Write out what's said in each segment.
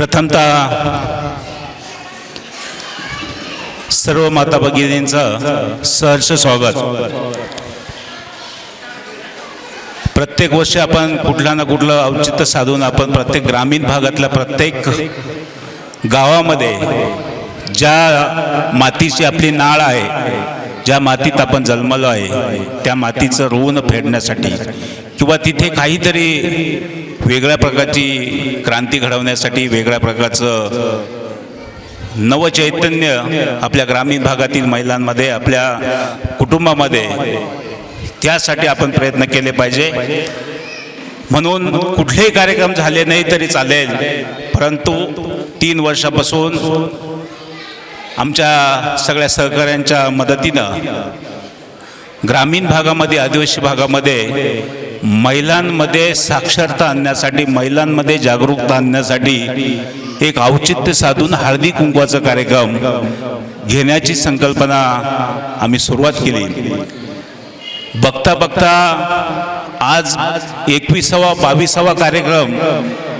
प्रथमतः सर्व माता भगिनींचं सहर्ष स्वागत. प्रत्येक वर्षी आपण कुठला ना कुठलं औचित्य साधून आपण प्रत्येक ग्रामीण भागातल्या प्रत्येक गावामध्ये ज्या मातीची आपली नाळ आहे ज्या मातीत आपण जन्मलो आहे त्या मातीचं ऋण फेडण्यासाठी किंवा तिथे काहीतरी वेगळ्या प्रकारची क्रांती घडवण्यासाठी वेगळ्या प्रकारचं नवचैतन्य आपल्या ग्रामीण भागातील महिलांमध्ये आपल्या कुटुंबामध्ये त्यासाठी आपण प्रयत्न केले पाहिजे. म्हणून कुठलेही कार्यक्रम झाले नाही तरी चालेल परंतु तीन वर्षापासून आमच्या सगळ्या सहकाऱ्यांच्या मदतीनं ग्रामीण भागामध्ये आदिवासी भागामध्ये महिलांमध्ये साक्षरता आणण्यासाठी महिलांमध्ये जागरूकता आणण्यासाठी एक औचित्य साधून हळदी कुंकवाचा कार्यक्रम घेण्याची संकल्पना आम्ही सुरुवात केली. बघता बघता आज एकविसावा बावीसावा कार्यक्रम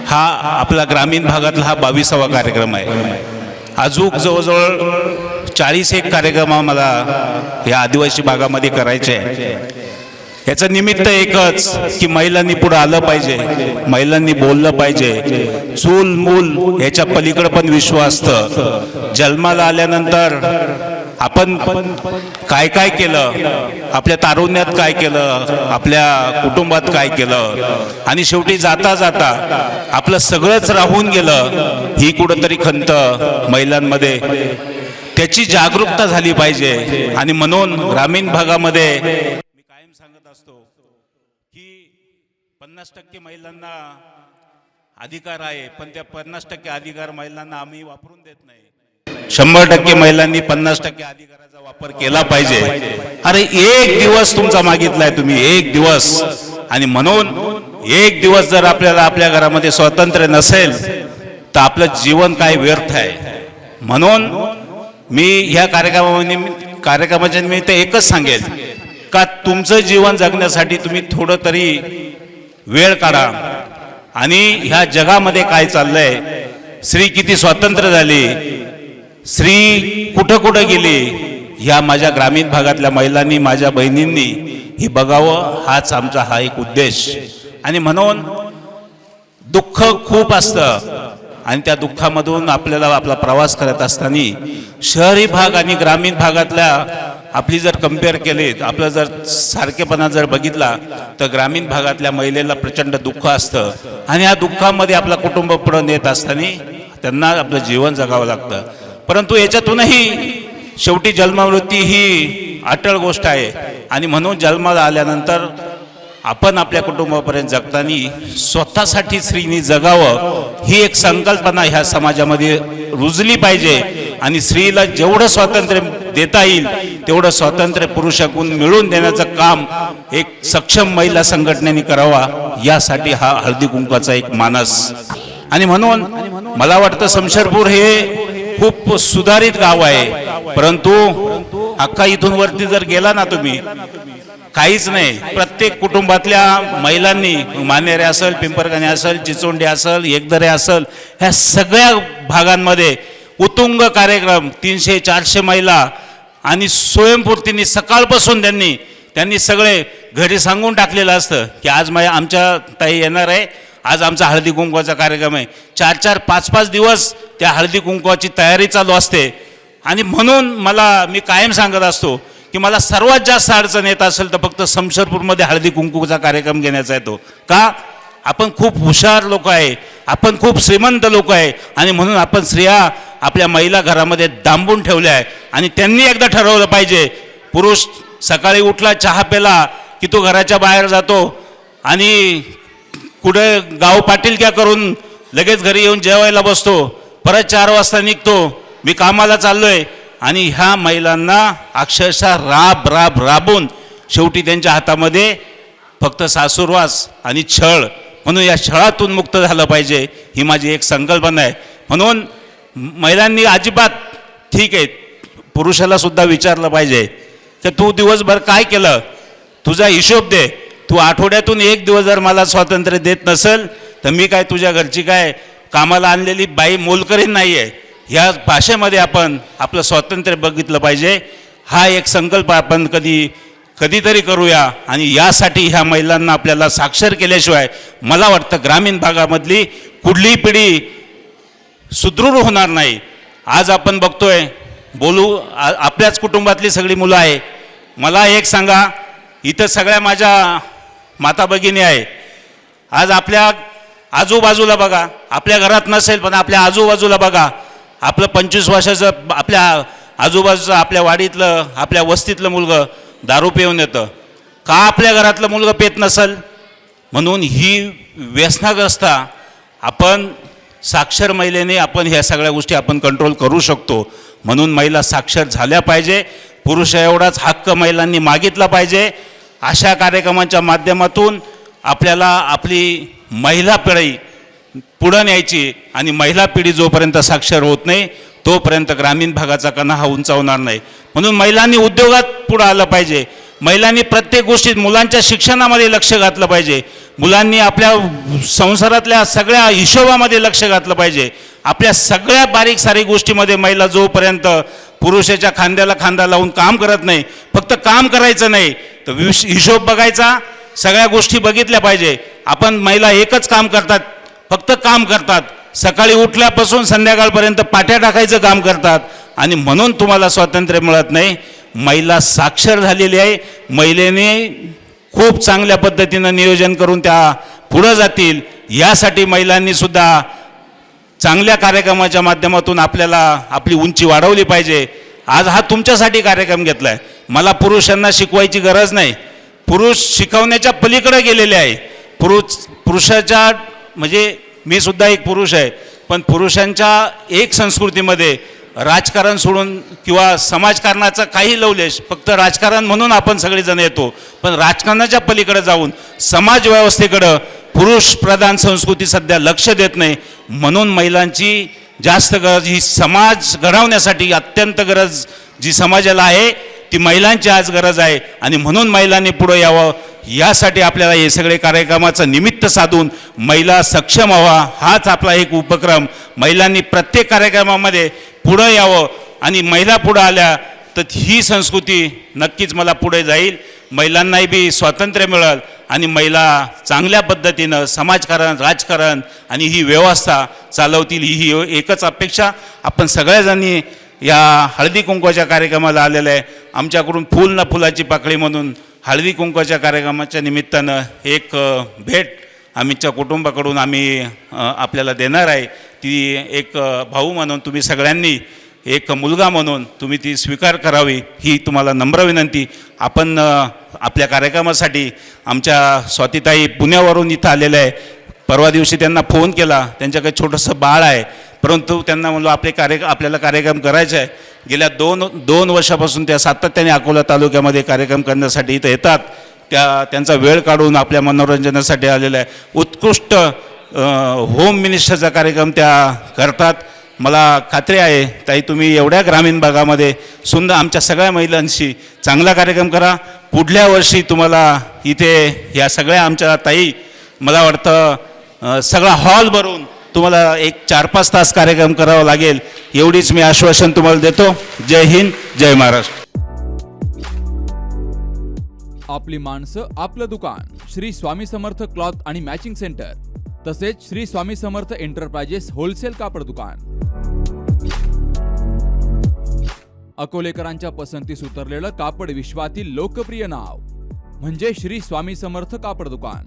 हा आपला ग्रामीण भागातला हा बावीसावा कार्यक्रम आहे. अजूक जवळजवळ चाळीस एक कार्यक्रम आम्हाला या आदिवासी भागामध्ये करायचे आहे याचं निमित्त एकच की महिलांनी पुढे आलं पाहिजे. महिलांनी बोललं पाहिजे. चूल मूल ह्याच्या पलीकडे पण विश्व असतं. जन्माला आल्यानंतर आपण काय काय केलं? आपल्या तारुण्यात काय केलं? आपल्या कुटुंबात काय केलं? आणि शेवटी जाता जाता आपलं सगळंच राहून गेलं. ही कुठंतरी खंत महिलांमध्ये. त्याची जागरूकता झाली पाहिजे. आणि म्हणून ग्रामीण भागामध्ये मी कायम सांगत असतो की पन्नास टक्के महिलांना अधिकार आहे पण त्या पन्नास टक्के अधिकार महिलांना आम्ही वापरून देत नाही. शंभर टक्के महिलांनी पन्नास टक्के अधिकाराचा वापर केला पाहिजे. अरे एक दिवस तुमचा मागितलाय तुम्ही एक दिवस. आणि म्हणून एक दिवस जर आपल्याला आपल्या घरामध्ये स्वातंत्र्य नसेल तर आपलं जीवन काय व्यर्थ आहे? म्हणून मी ह्या कार्यक्रमाने कार्यक्रमाच्या निमित्त एकच सांगेल का तुमचं जीवन जगण्यासाठी तुम्ही थोडं तरी वेळ काढा. आणि ह्या जगामध्ये काय चाललंय? स्त्री किती स्वातंत्र्य झाली? स्त्री कुठं कुठं गेली? ह्या माझ्या ग्रामीण भागातल्या महिलांनी माझ्या बहिणींनी हे बघावं हाच आमचा हा एक उद्देश. आणि म्हणून दुःख खूप असतं. आणि त्या दुःखामधून आपल्याला आपला प्रवास करत असताना शहरी भाग आणि ग्रामीण भागातल्या आपली जर कंपेअर केली आपलं जर सारखेपणा जर बघितला तर ग्रामीण भागातल्या महिलेला प्रचंड दुःख असतं. आणि या दुःखामध्ये आपला कुटुंब पुढं नेत असताना त्यांना आपलं जीवन जगावं लागतं. परंतु याच्यातूनही शेवटी जन्ममृत्यू ही अटळ गोष्ट आहे. आणि म्हणून जन्माला आल्यानंतर आपण आपल्या कुटुंबापर्यंत जगताना स्वतःसाठी स्त्रीनी जगावं ही एक संकल्पना ह्या समाजामध्ये रुजली पाहिजे. आणि स्त्रीला जेवढं स्वातंत्र्य देता येईल तेवढं स्वातंत्र्य पुरुषाकडून मिळवून देण्याचं काम एक सक्षम महिला संघटनेने करावा यासाठी हा हळदी कुंकाचा एक मानस. आणि म्हणून मला वाटतं शमशेरपूर हे खूप सुधारित गाव आहे. परंतु अख्खा इथून वरती जर गेला ना तुम्ही काहीच नाही. प्रत्येक कुटुंबातल्या महिलांनी मानेरे असेल पिंपरगाणे असेल चिचोंडी असेल एकदरे असेल ह्या सगळ्या भागांमध्ये उतुंग कार्यक्रम तीनशे चारशे महिला आणि स्वयंपूर्तीने सकाळपासून त्यांनी त्यांनी सगळे घरी सांगून टाकलेलं असतं की आज माझ्या आमच्या ताई येणार आहे आज आमचा हळदी कुंकवाचा कार्यक्रम आहे. चार चार पाच पाच दिवस त्या हळदी कुंकवाची तयारी चालू असते. आणि म्हणून मला मी कायम सांगत असतो की मला सर्वात जास्त अडचण येत असेल तर फक्त समशरपूरमध्ये हळदी कुंकूचा कार्यक्रम घेण्याचा येतो. का? आपण खूप हुशार लोक आहे आपण खूप श्रीमंत लोक आहे आणि म्हणून आपण स्त्रिया आपल्या महिला घरामध्ये दांबून ठेवल्या आहे आणि त्यांनी एकदा ठरवलं पाहिजे पुरुष सकाळी उठला चहा पेला की तो घराच्या बाहेर जातो आणि कुठे गाव पाटीलक्या करून लगेच घरी येऊन जेवायला बसतो परत चार वाजता निघतो मी कामाला चाललोय आणि ह्या महिलांना अक्षरशः राब राब राबून शेवटी त्यांच्या हातामध्ये फक्त सासूरवास आणि छळ म्हणून या छळातून मुक्त झालं पाहिजे ही माझी एक संकल्पना आहे. म्हणून महिलांनी अजिबात ठीक आहे पुरुषाला सुद्धा विचारलं पाहिजे तर तू दिवसभर काय केलं? तुझा हिशोब दे. तू आठवड्यातून एक दिवस जर मला स्वातंत्र्य देत नसेल तर मी काय तुझ्या घरची काय कामाला आणलेली बाई मोलकरी नाही आहे ह्या भाषेमध्ये आपण आपलं स्वातंत्र्य बघितलं पाहिजे. हा एक संकल्प आपण कधी कधीतरी करूया. आणि यासाठी ह्या महिलांना आपल्याला साक्षर केल्याशिवाय मला वाटतं ग्रामीण भागामधली कुठलीही पिढी सुदृढ होणार नाही. आज आपण बघतोय बोलू आपल्याच कुटुंबातली सगळी मुलं आहे. मला एक सांगा इथं सगळ्या माझ्या माता भगिनी आहे. आज आपल्या आजूबाजूला बघा आपल्या घरात नसेल पण आपल्या आजूबाजूला बघा. आपलं पंचवीस वर्षाचं आपल्या आजूबाजूचं आपल्या वाडीतलं आपल्या वस्तीतलं मुलगं. दारू पिऊन येतं. का आपल्या घरातलं मुलगं पेत नसेल? म्हणून ही व्यसनाग्रस्ता आपण साक्षर महिलेने आपण ह्या सगळ्या गोष्टी आपण कंट्रोल करू शकतो. म्हणून महिला साक्षर झाल्या पाहिजे. पुरुष एवढाच हक्क महिलांनी मागितला पाहिजे. अशा कार्यक्रमांच्या माध्यमातून आपल्याला आपली महिला पिढी पुढं न्यायची आणि महिला पिढी जोपर्यंत साक्षर होत नाही तोपर्यंत ग्रामीण भागाचा कणा हा उंचावणार नाही. म्हणून महिलांनी उद्योगात पुढं आलं पाहिजे. महिलांनी प्रत्येक गोष्टीत मुलांच्या शिक्षणामध्ये लक्ष घातलं पाहिजे. मुलांनी आपल्या संसारातल्या सगळ्या हिशोबामध्ये लक्ष घातलं पाहिजे. आपल्या सगळ्या बारीक सारीक गोष्टीमध्ये महिला जोपर्यंत पुरुषाच्या खांद्याला खांदा लावून काम करत नाही फक्त काम करायचं नाही तर विश- हिशोब बघायचा सगळ्या गोष्टी बघितल्या पाहिजे. आपण महिला एकच काम करतात फक्त काम करतात. सकाळी उठल्यापासून संध्याकाळपर्यंत पाट्या टाकायचं काम करतात. आणि म्हणून तुम्हाला स्वातंत्र्य मिळत नाही. महिला साक्षर झालेली आहे. महिलेने खूप चांगल्या पद्धतीनं नियोजन करून त्या पुढं जातील. यासाठी महिलांनी सुद्धा चांगल्या कार्यक्रमाच्या माध्यमातून आपल्याला आपली उंची वाढवली पाहिजे. आज हा तुमच्यासाठी कार्यक्रम घेतला आहे मला पुरुषांना शिकवायची गरज नाही. पुरुष शिकवण्याच्या पलीकडे गेलेले आहे. पुरुष पुरुषाच्या म्हणजे मी सुद्धा एक पुरुष आहे पण पुरुषांच्या एक संस्कृतीमध्ये राजकारण सोडून किंवा समाजकारणाचा काही लवलेश फक्त राजकारण म्हणून आपण सगळेजण येतो पण राजकारणाच्या पलीकडे जाऊन समाज व्यवस्थेकडं पुरुष प्रधान संस्कृती सध्या लक्ष देत नाही म्हणून महिलांची जास्त गरज ही समाज घडवण्यासाठी अत्यंत गरज जी समाजाला आहे ती महिलांची आज गरज आहे आणि म्हणून महिलांनी पुढं यावं यासाठी आपल्याला हे सगळे कार्यक्रमाचं निमित्त साधून महिला सक्षम व्हावा हाच आपला एक उपक्रम. महिलांनी प्रत्येक कार्यक्रमामध्ये पुढं यावं आणि महिला पुढं आल्या तर ही संस्कृती नक्कीच मला पुढे जाईल. महिलांनाही बी स्वातंत्र्य मिळेल आणि महिला चांगल्या पद्धतीनं समाजकारण राजकारण आणि ही व्यवस्था चालवतील ही ही एकच अपेक्षा. आपण सगळ्याजणी या हळदी कुंकवाच्या कार्यक्रमाला आलेलं आहे. आमच्याकडून फूल ना फुलाची पाकळी म्हणून हळदी कुंकवाच्या कार्यक्रमाच्या निमित्तानं एक भेट आमच्या कुटुंबाकडून आम्ही आपल्याला देणार आहे. ती एक भाऊ म्हणून तुम्ही सगळ्यांनी एक मुलगा म्हणून तुम्ही ती स्वीकार करावी ही तुम्हाला नम्र विनंती. आपण आपल्या कार्यक्रमासाठी आमच्या स्वातीताई पुण्यावरून इथं आलेल्या आहे. परवा दिवशी त्यांना फोन केला. त्यांच्याकडे छोटंसं बाळ आहे. परंतु त्यांना म्हणलो आपले कार्य आपल्याला कार्यक्रम करायचे आहे. गेल्या दोन दोन वर्षापासून त्या सातत्याने अकोला तालुक्यामध्ये कार्यक्रम करण्यासाठी इथं येतात. त्या त्यांचा वेळ काढून आपल्या मनोरंजनासाठी आलेला आहे. उत्कृष्ट होम मिनिस्टरचा कार्यक्रम त्या करतात. मला खात्री आहे ताई तुम्ही एवढ्या ग्रामीण भागामध्ये सुंदर आमच्या सगळ्या महिलांशी चांगला कार्यक्रम करा. पुढल्या वर्षी तुम्हाला इथे या सगळ्या आमच्या ताई मला वाटतं सगळा हॉल भरून तुम्हाला एक चार पाच तास कार्यक्रम करावा लागेल एवढीच मी आश्वासन तुम्हाला देतो. जय हिंद जय महाराष्ट्र. आपली माणसं आपलं दुकान श्री स्वामी समर्थ क्लॉथ आणि मॅचिंग सेंटर तसेच श्री स्वामी समर्थ एंटरप्राइजेस होलसेल कापड दुकान. अकोलेकरांच्या पसंतीस उतरलेलं कापड विश्वातील लोकप्रिय नाव म्हणजे श्री स्वामी समर्थ कापड दुकान.